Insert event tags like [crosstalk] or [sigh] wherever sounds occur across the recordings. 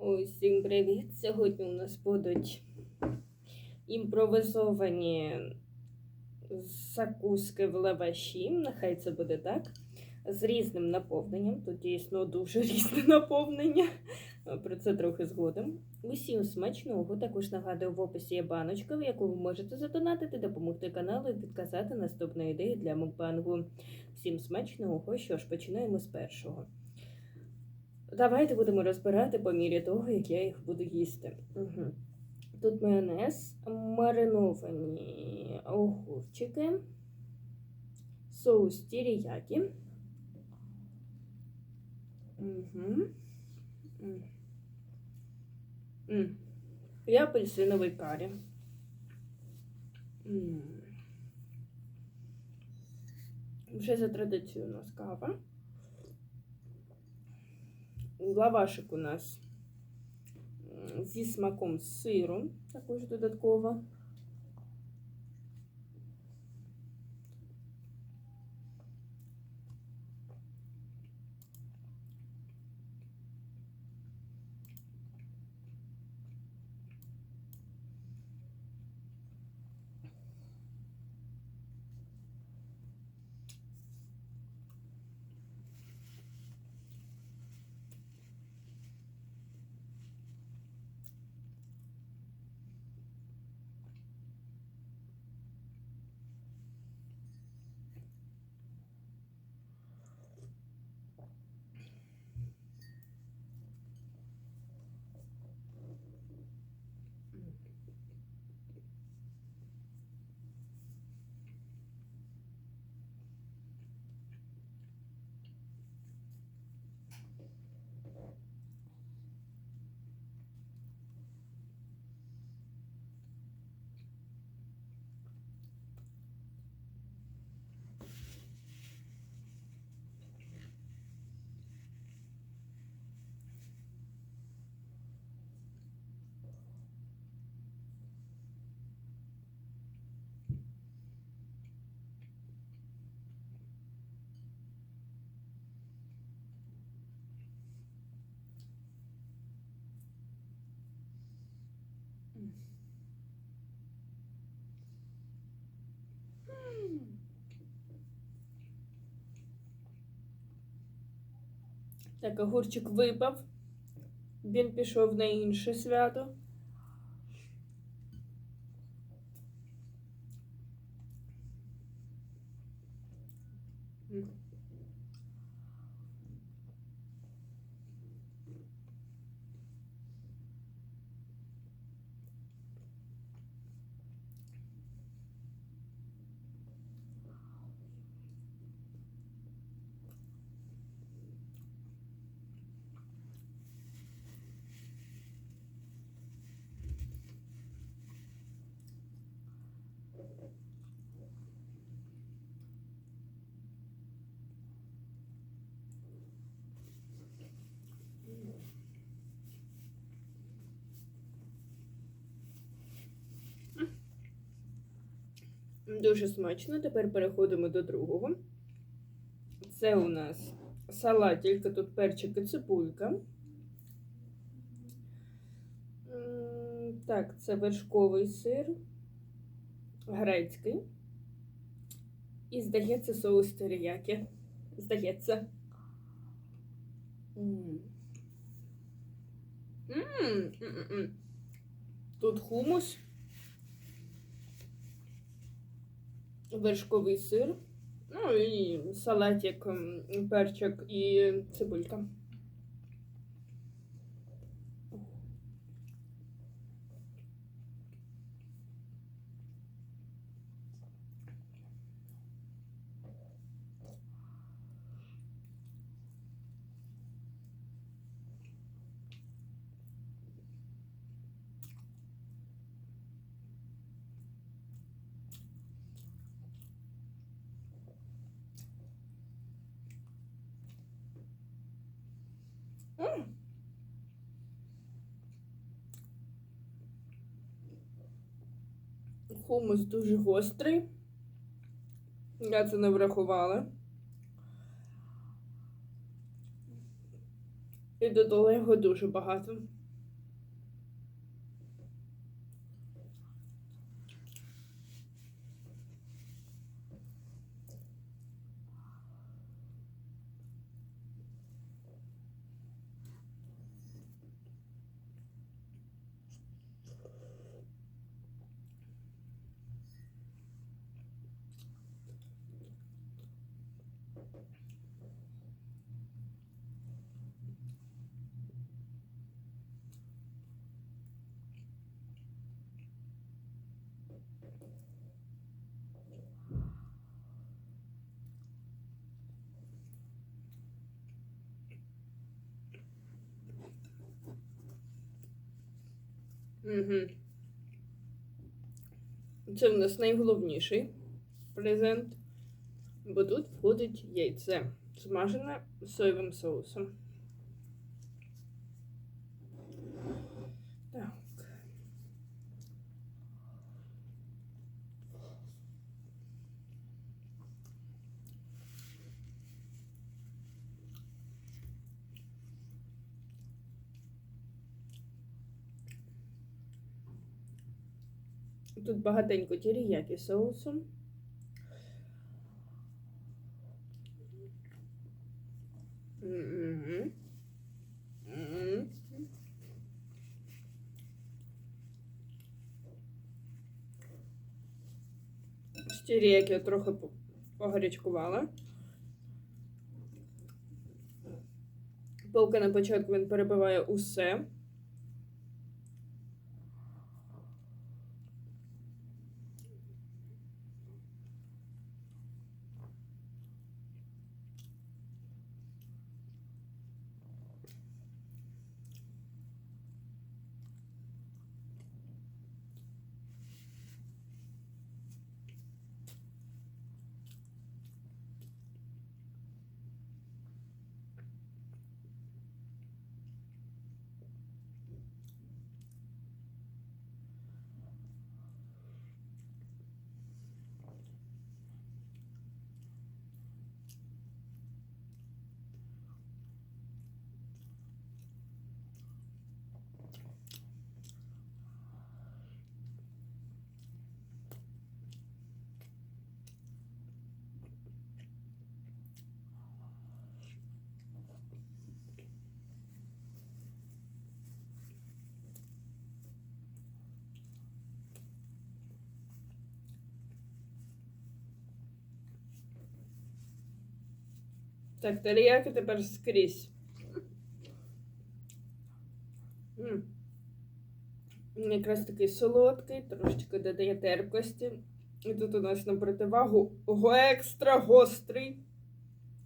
Усім привіт! Сьогодні у нас будуть імпровизовані закуски в лаваші. Нехай це буде так. З різним наповненням. Тут дійсно дуже [laughs] різне наповнення. Про це трохи згодом. Усім смачного. Також нагадую, в описі є баночка, в яку ви можете задонатити, допомогти каналу і підказати наступну ідею для мукбангу. Всім смачного. Що ж, починаємо з першого. Давайте будемо розбирати по мірі того, як я їх буду їсти. Угу. Тут майонез, мариновані огурчики, соус тіріякі. Угу. І апельсиновий карі. Вже за традицією у нас кава. Лавашик у нас зі смаком сиру, також додатково. Так, огурчик випав. Він пішов на інше свято. М. Дуже смачно. Тепер переходимо до другого. Це у нас салат, тільки тут перчик і цибулька. Так, це вершковий сир, грецький. І, здається, соус теріякі. Здається. Тут хумус. Вершковий сир, ну і салатик, перчик і цибулька. Хумус дуже гострий. Я це не врахувала. І до того його дуже багато. Угу. Це в нас найголовніший презент, бо тут входить яйце, смажене соєвим соусом. Так. Тут багатенько тіріякі. Мгм. З тіріяки я трохи по- погарячкувала. Поки на початку він перебиває усе. Так, теріяки тепер скрізь. М. Він Якраз такий солодкий, трошечки додає терпкості. І тут у нас на противагу екстра гострий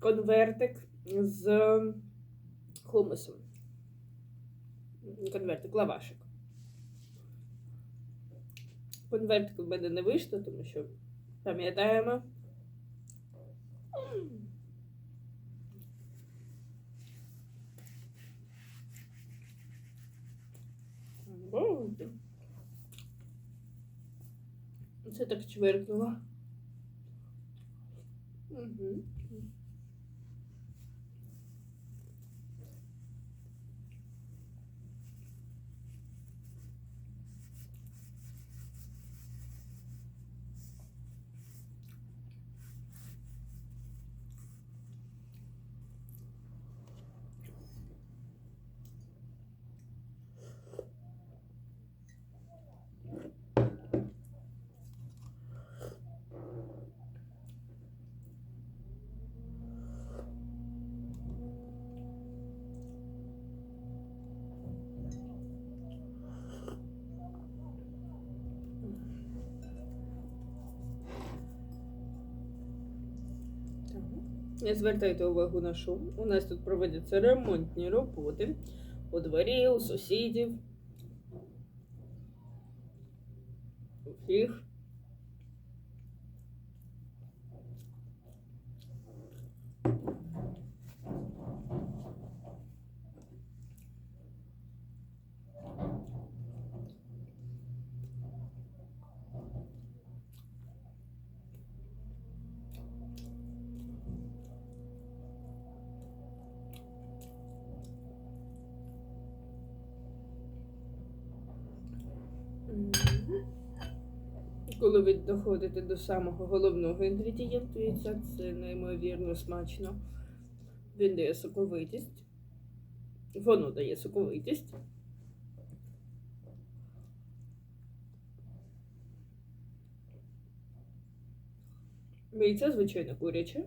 конвертик з хумусом. Конвертик, лавашик. Конвертик в мене не вийшло, тому що пам'ятаємо. М. Боже. Це так чвиркнуло. Угу. Звертайте увагу на шум. У нас тут проводяться ремонтні роботи у дворі, у сусідів. У всіх. Коли ви доходите до самого головного інгредієнту яйця, це неймовірно смачно. Він дає соковитість. Воно дає соковитість. Яйце, звичайно, куряче.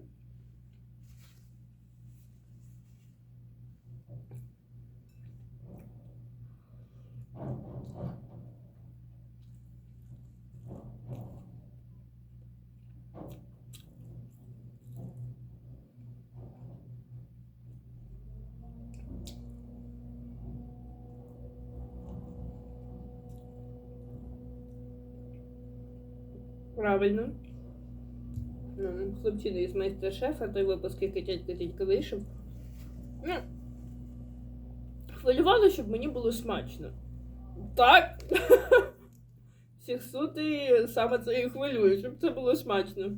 Правильно. Ну, хлопчина із майстер-шефа, той випуск, який тільки тільки вийшов. Ну, хвилювало, щоб мені було смачно. Так. [laughs] Всіх сути саме це і хвилює, щоб це було смачно.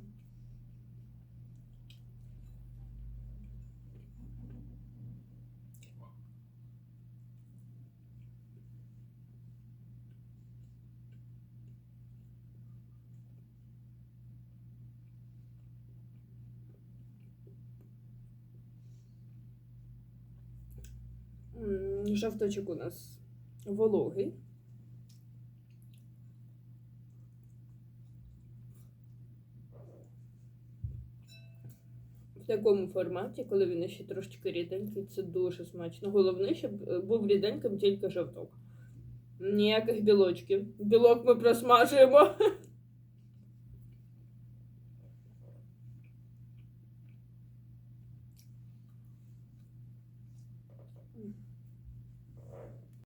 М, Жовточок у нас вологий. В такому форматі, коли він ще трошечки ріденький, це дуже смачно. Головне, щоб е, був ріденьким тільки жовток. Ніяких білочків. Білок ми просмажуємо. [laughs]